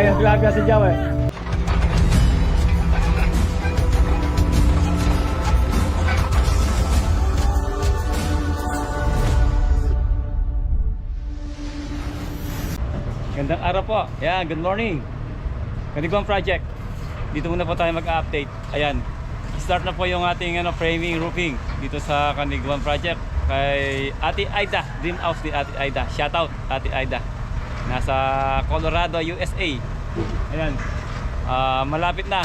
kumakain. Grabe si Jaw eh. Gandang araw po. Yan, good morning. Kanigwang project. Dito muna po tayo mag-update. Ayan. Start na po yung ating ano, framing roofing dito sa Kanigwang project kay Ate Aida, Dream House ni Ate Aida. Shout out Ate Aida. Nasa Colorado, USA. Ayan. Ah, malapit na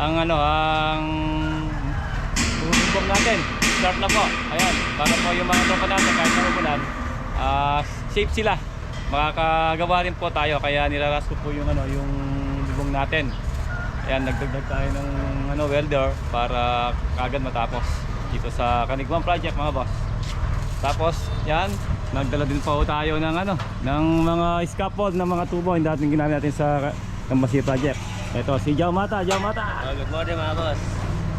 ang ano, ang roofing natin. Start na po. Ayan. Para po yung mga tropa natin kahit na umulan, ah, safe sila makakagawa rin po tayo kaya nilaras ko po yung ano yung bubong natin ayan nagdagdag tayo ng ano welder para kagad matapos dito sa Kanigwang project mga boss tapos yan nagdala din po tayo ng ano ng mga scaffold ng mga tubo yung dating ginamit natin sa Kambasi project ito si Jao Mata Jao Mata Oh, good morning mga boss.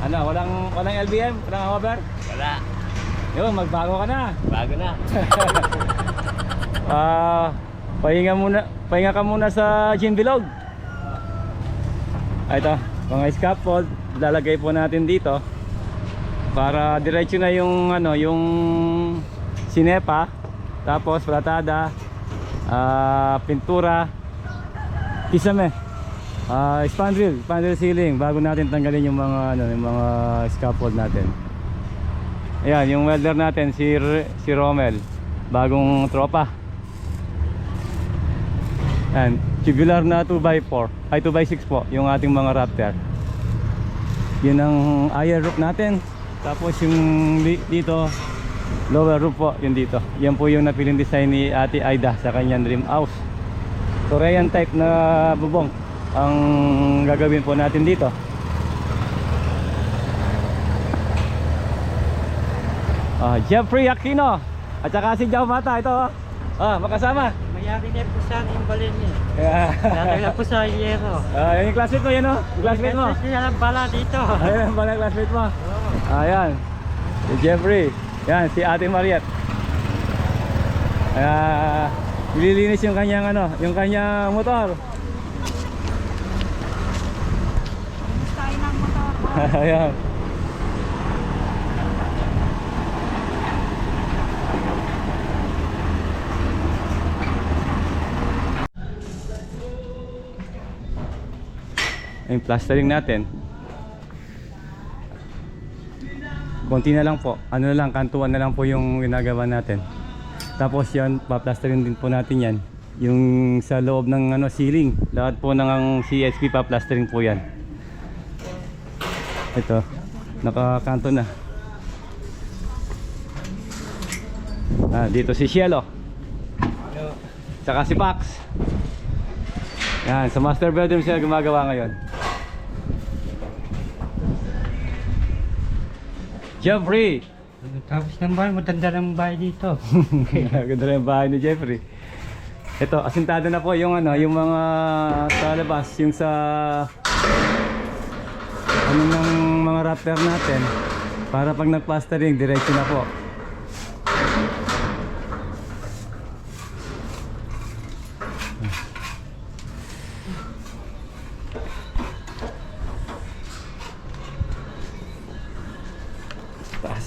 ano walang walang LBM walang hover Wala. yun magbago ka na Bago na. Ah, pahinga muna, pahinga ka muna sa gym bilog. Ah, ito, mga scaffold, lalagay po natin dito para diretso na yung ano, yung sinepa, tapos platada, ah, pintura, kisame. Ah, spandrel, spandrel ceiling bago natin tanggalin yung mga ano, yung mga scaffold natin. Ayan, yung welder natin si si Romel, bagong tropa. Yan, tubular na 2x4 ay 2x6 po yung ating mga Raptor yun ang higher roof natin tapos yung di- dito lower roof po yung dito yan po yung napiling design ni Ate Aida sa kanyang dream house Korean type na bubong ang gagawin po natin dito Ah, Jeffrey Aquino at saka si Jao Mata ito oh. ah, makasama Mayari na po sa aking balin niya. Kaya, Dadala po sa Yero. ah, yan yung classmate mo yan oh. Yung classmate mo. Siya lang pala dito. Ayan ang pala classmate mo. Ayan. Si Jeffrey. Yan, si Ate Mariette. Kaya, ililinis yung kanyang ano, yung kanyang motor. tayo ng motor. Ayan. Yung plastering natin. Konti na lang po. Ano na lang, kantuan na lang po yung ginagawa natin. Tapos yan, pa-plastering din po natin yan. Yung sa loob ng ano, ceiling. Lahat po ng CSP pa-plastering po yan. Ito, nakakanto na. Ah, dito si Cielo. Tsaka si Pax. Yan, sa master bedroom siya gumagawa ngayon. Jeffrey! Tapos ng bahay, matanda ng bahay dito. Ganda rin yung bahay ni Jeffrey. Ito, asintado na po yung ano, yung mga sa labas, yung sa ano ng mga rapper natin para pag nag-plastering, diretso na po. Taas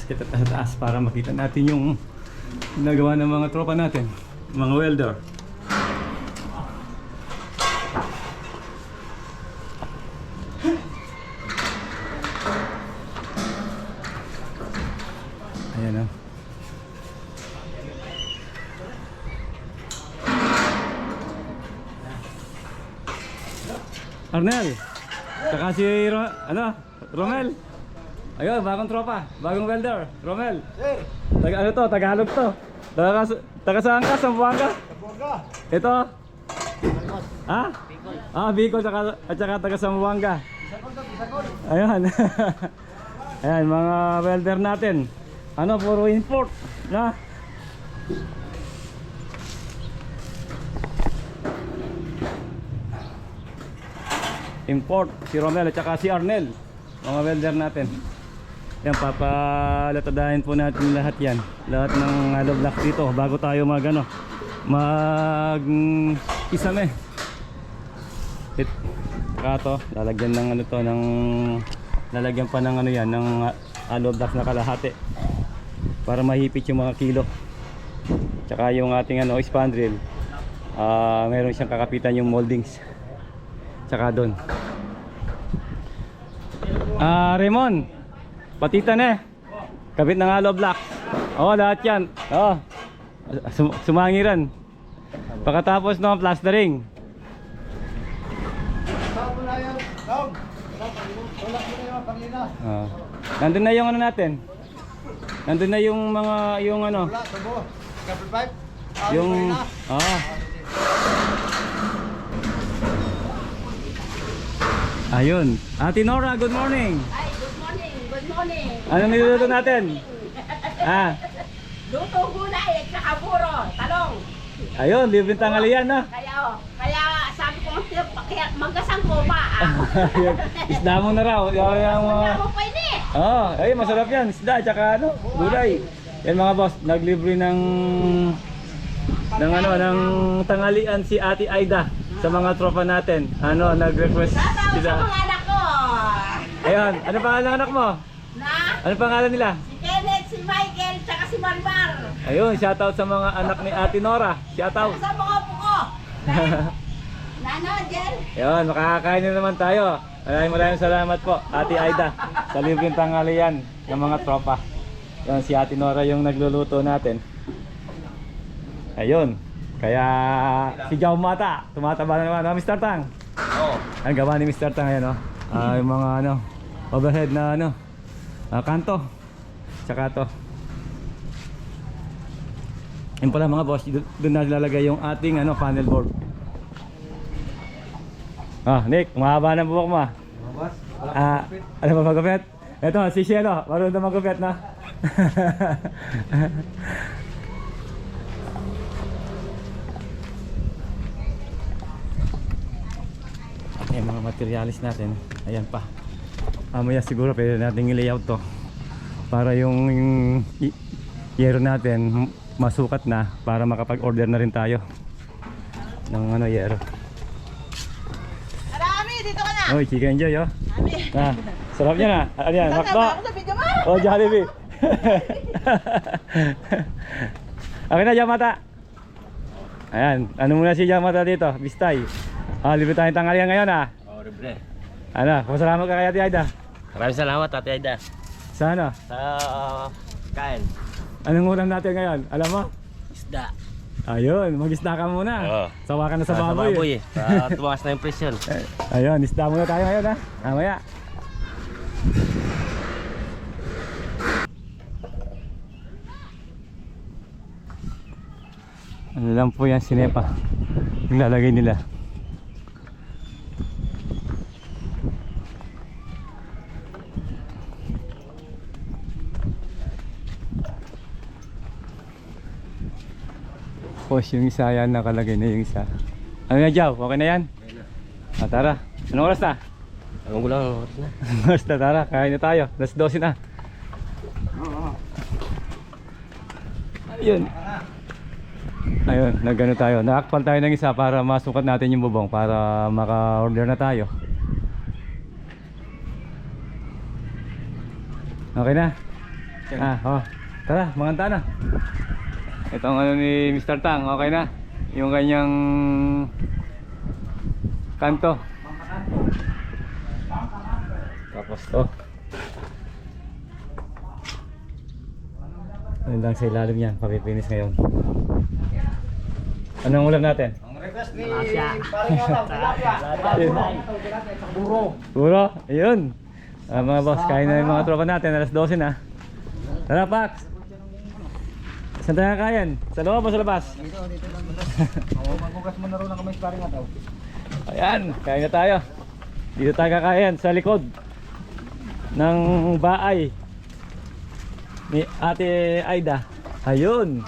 kita sa taas para makita natin yung ginagawa ng mga tropa natin, mga welder. Ayan o. Arnel! Saka si ano? Romel! Ayun, bagong tropa, bagong welder, Romel. Sir, Taga ano to? Tagalog to. Taga, taga saan ka? Sambuanga? Buanga. Ito? Ha? Ah, Bicol tsaka, at saka taga Sambuanga. Ayan. Ayan, mga welder natin. Ano, puro import. Na? Import. Si Romel at saka si Arnel. Mga welder natin. Yan, papalatadahin po natin lahat yan. Lahat ng hollow block dito bago tayo mag ano, mag isame. It, saka to, lalagyan ng ano to, ng lalagyan pa ng ano yan, ng hollow block na kalahati para mahipit yung mga kilo. Tsaka yung ating ano, spandrel, ah meron siyang kakapitan yung moldings. Tsaka doon. Ah, Raymond. Patitan eh. Kabit ng hollow block. Oo, lahat yan. Oo. Sum sumangiran. Pagkatapos ng plastering. Ah. Nandun na yung ano natin. Nandun na yung mga yung ano. Yung ah. Ayun. Ate Nora, good morning. Ay, good morning, good morning. Anong niluluto natin? Ah, Luto gulay at saka puro, talong. ayun, libreng tanghalian na. Kaya, oh, kaya sabi ko, kaya magkasang ko pa. Ah. Isda mo na raw. Yung, yung, Kaya mo pwede. Oh, ay masarap yan. Isda tsaka ano, gulay. Yan mga boss, naglibre ng ng ano, ng tanghalian si Ate Aida sa mga tropa natin. Ano, nag-request Tataw sa sila. mga anak ko. Ayun, ano pangalan ng anak mo? Ano pangalan nila? si Kenneth, si Michael, tsaka si Marmar. Ayun, shoutout sa mga anak ni Ate Nora. Shoutout. Sa mga po ko. Nano, Jen? Ayun, makakakain na naman tayo. Maraming maraming salamat po, Ate Aida, sa libreng tanghalian ng mga tropa. Yan, si Ate Nora yung nagluluto natin. Ayun. Kaya si Jao Mata, tumataba na naman. Ah, Mr. Tang. Oo. Ang gawa ni Mr. Tang ayan, oh. Ah, yung mga ano, overhead na ano, ah, kanto. Tsaka to. Yun pala mga boss, doon na lalagay yung ating ano, panel board. Ah, Nick, mahaba ng buhok mo. ah. Ah, ano ba magupit? Ito, si Shelo, marunong na magupit na. Yung mga materialis natin, ayan pa. Mamaya siguro pwede natin i-layout to para yung, yung yero natin masukat na para makapag-order na rin tayo ng ano yero. Marami, dito ka na. Oy, chicken joy oh. Ah, sarap niya na. Ano yan? Makdo. Ako sa video mo. Oh, Jollibee. okay na, Yamata. Ayan, ano muna si Yamata dito? Bistay. Ah, libre tayong tanghalian ngayon ah. Oh, libre. Ano, pasalamat ka kay Ate Aida. Maraming salamat, Ate Aida. Sa ano? Sa uh, kain. Anong ulam natin ngayon? Alam mo? Isda. Ayun, mag-isda ka muna. Oo. Sawa ka na sa Sa baboy. baboy eh. eh. Para tumakas na yung presyon. Eh, Ayun, isda muna tayo ngayon ha. Mamaya. Ano lang po yan, sinepa. Yung lalagay nila. Tapos yung isa yan, nakalagay na yung isa. Ano na, Jaw? Okay na yan? Ah, tara. Anong oras na? Ang gulang oras na. oras na, tara. Kain na tayo. Alas 12 na. Ayun. Ayun, nagano tayo. Naakpal tayo ng isa para masukat natin yung bubong para maka-order na tayo. Okay na? Ah, oh. Tara, manganta na. Ito ang ano ni Mr. Tang, okay na? Yung kanyang kanto. Tapos to. Ano lang sa ilalim yan, papipinis ngayon. Anong ulam natin? Ayun. Puro. Ayun. Ah, mga boss, kain na yung mga tropa natin. Alas 12 na. Tara, Pax. Saan tayo kakain? Sa loob o sa labas? Dito, dito lang. Oo, magbukas mo na rin ang kamay sparring nga daw. Ayan, kain na tayo. Dito tayo kakain sa likod ng bahay ni Ate Aida. Ayun.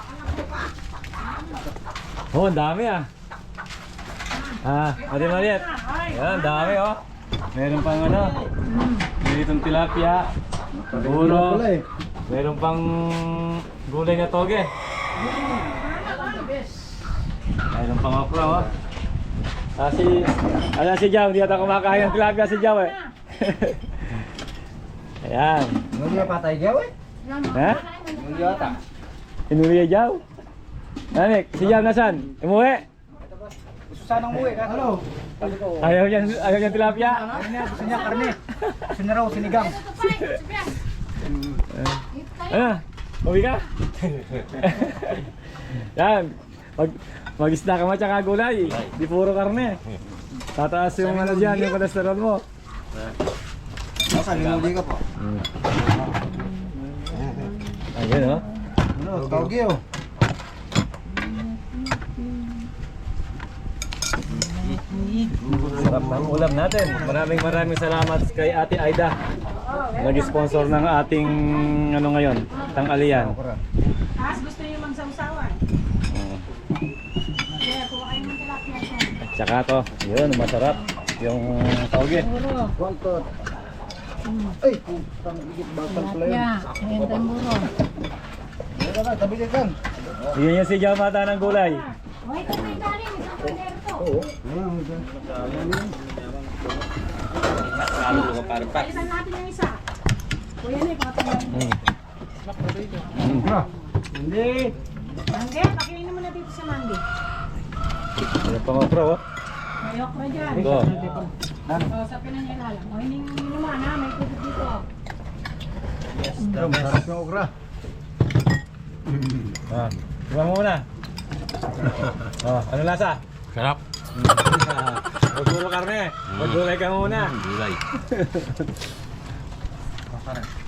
Oh, ang dami ah. Ah, Ate Mariet. Ayan, dami oh. Meron pang ano. Meron tilapia. Puro. Meron pang gulay na toge. Meron pang okra, oh. Ah, si... Ayan si Jaw, hindi ata kumakain ng tilapia si Jaw eh. Ayan. Hindi pa patay gaw eh. Ha? Hindi ata. Inuli ya Jaw. Nanik, si Jaw nasan? Umuwi? Gusto sanang umuwi ka. Ano? Ayaw niya, ayaw niya tilapia. Gusto niya karne. Gusto niya raw sinigang. Ano? Uwi ka? Yan. Mag, mag-isda ka man tsaka gulay. Di puro karne. Tataas yung ano dyan, yung kolesterol mo. Nasaan? Linuli ka po. Ayun oh. Ano? Tawgi oh. Sarap ng ulam natin. Maraming maraming salamat kay Ate Aida. Nag-sponsor ng ating ano ngayon, tanghalian. Tapos gusto niyo magsawsawan. Mm. At saka to, yun, masarap. Yung tawgi. Kontot. Ay, putang igit bakal pala yun. Ayan tayo muro. Tabi ka kan. Bigyan niya si Jamata ng gulay. Wait, ito may galing. Isang kaldero to. Oo. Ayun, dyan. Alisan natin yung isa. Kuya. Mm. Ano? Hindi. Mangge, pakilin mo na dito sa mangge. Ano pang okra oh. May okra dyan. Ito. O, sa pinanyalalang. O, hindi naman ha, may tubig dito. Pero masarap yung okra. Ah, mo muna. Oh, ano lasa? Sarap. Puro karne. Huwag gulay ka muna. Gulay.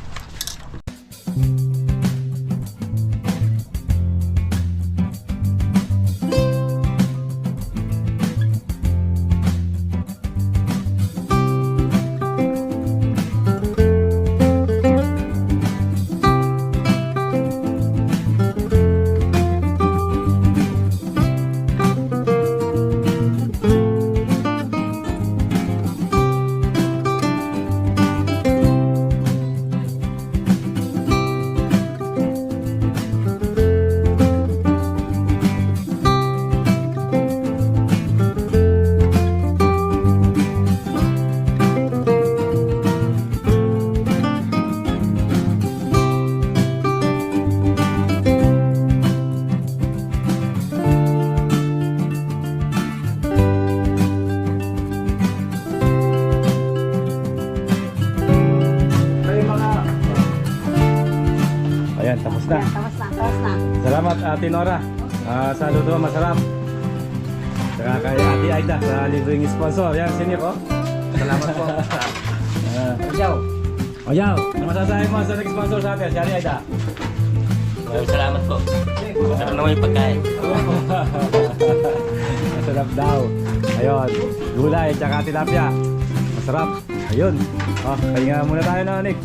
Tapos na. Salamat Ate Nora. Ah, sa luto masarap. Saka kay Ate Aida sa libreng sponsor. Yan, sino ko? Salamat po. Ah. Ayaw. O Yaw, ano masasabi mo sa nag-sponsor sa atin? Si Ate Aida. Salamat po. Masarap naman yung pagkain. Masarap daw. Ayun, gulay tsaka tilapia. Masarap. Ayun. Oh, pahinga muna tayo na, Nick.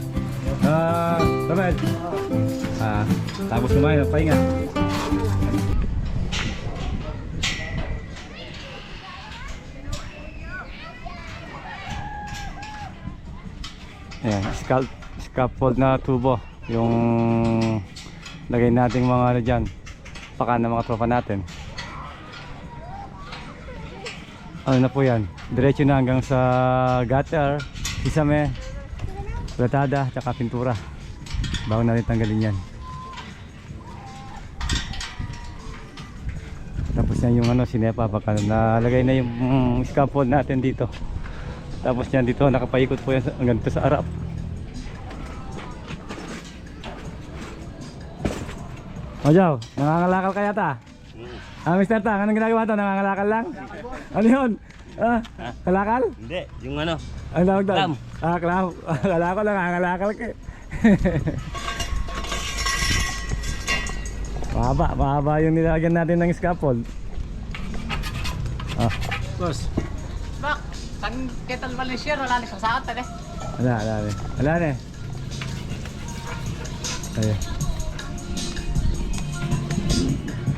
Ah, Romel. Ah, tapos kumain, pahinga. Ayan, scalp, scaffold na tubo. Yung lagay nating mga ano dyan. Pakan ng mga tropa natin. Ano na po yan? Diretso na hanggang sa gutter, sisame, platada, tsaka pintura. Bago natin tanggalin yan. Yan yung ano, sinepa, baka nalagay na yung mm, scaffold natin dito. Tapos yan dito, nakapaikot po yan hanggang dito sa arap. O Jow, nangangalakal ka yata? Ah, Mr. Tang, anong ginagawa to? Nangangalakal lang? Ano yun? Ah, kalakal? Hindi, yung ano. Ano tawag doon? Clam. Ah, clam. Akala ko nangangalakal ka eh. mahaba, mahaba yung nilagyan natin ng scaffold. Ah, Boss. Bak, kan ketal Valencia wala ni sa sakit tadi. wala, wala na. Wala na eh. Ayun.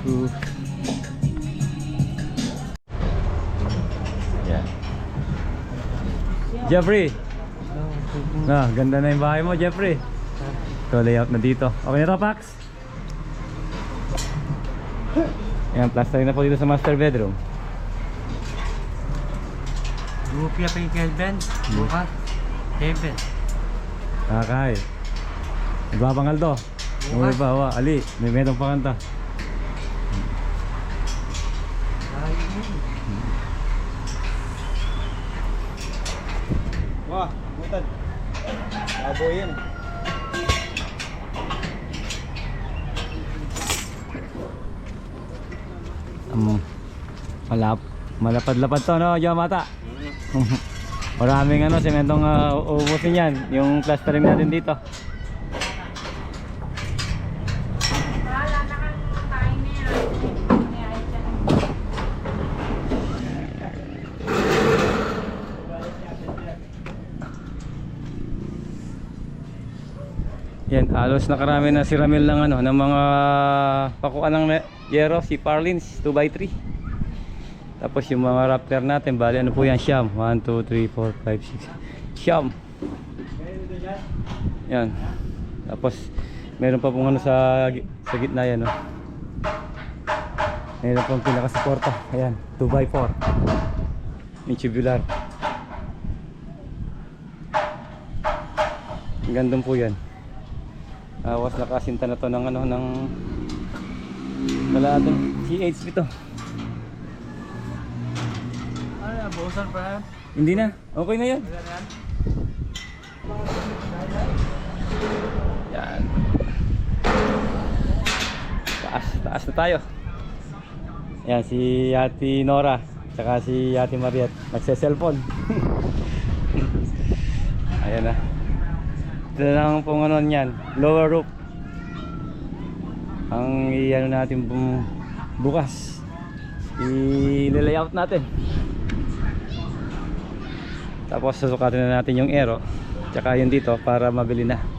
Uh. Yan. Jeffrey. Ah, ganda na yung bahay mo, Jeffrey. Ito layout na dito. Okay na to, Pax? Ayan, plastering na po dito sa master bedroom. Rupia pa yung Kelvin. Bukas. Heaven. Kakay. Nagbabangal to. Umuwi pa, wa. Ali, may metong pakanta. Wah, butan. Abo yan. Um, malap malapad-lapad to, no, Yamata? Maraming ano, sementong uh, uubusin yan. Yung plastering natin dito. Yan. Halos nakarami na si Ramil ng ano, ng mga pakuan ng yero, si Parlins 2x3. Tapos yung mga raptor natin, bali ano po yan, siyam. 1, 2, 3, 4, 5, 6. Siyam. Yan. Tapos meron pa pong ano sa, sa gitna yan, no. Meron pong pinakasuporta. Ayan, 2x4. Yung tubular. Gandun po yan. Awas nakasinta na to ng ano ng CH ito. Ano yan, buhusan pa yan. Hindi na. Okay na yan. Yan. Taas, taas na tayo. Yan si Ate Nora tsaka si Ate Mariet nagse-cellphone. Ayan na. Ito na lang pong ano niyan, lower roof. Ang i-ano natin bukas. I-layout natin. Tapos susukatin na natin yung aero Tsaka yung dito para mabili na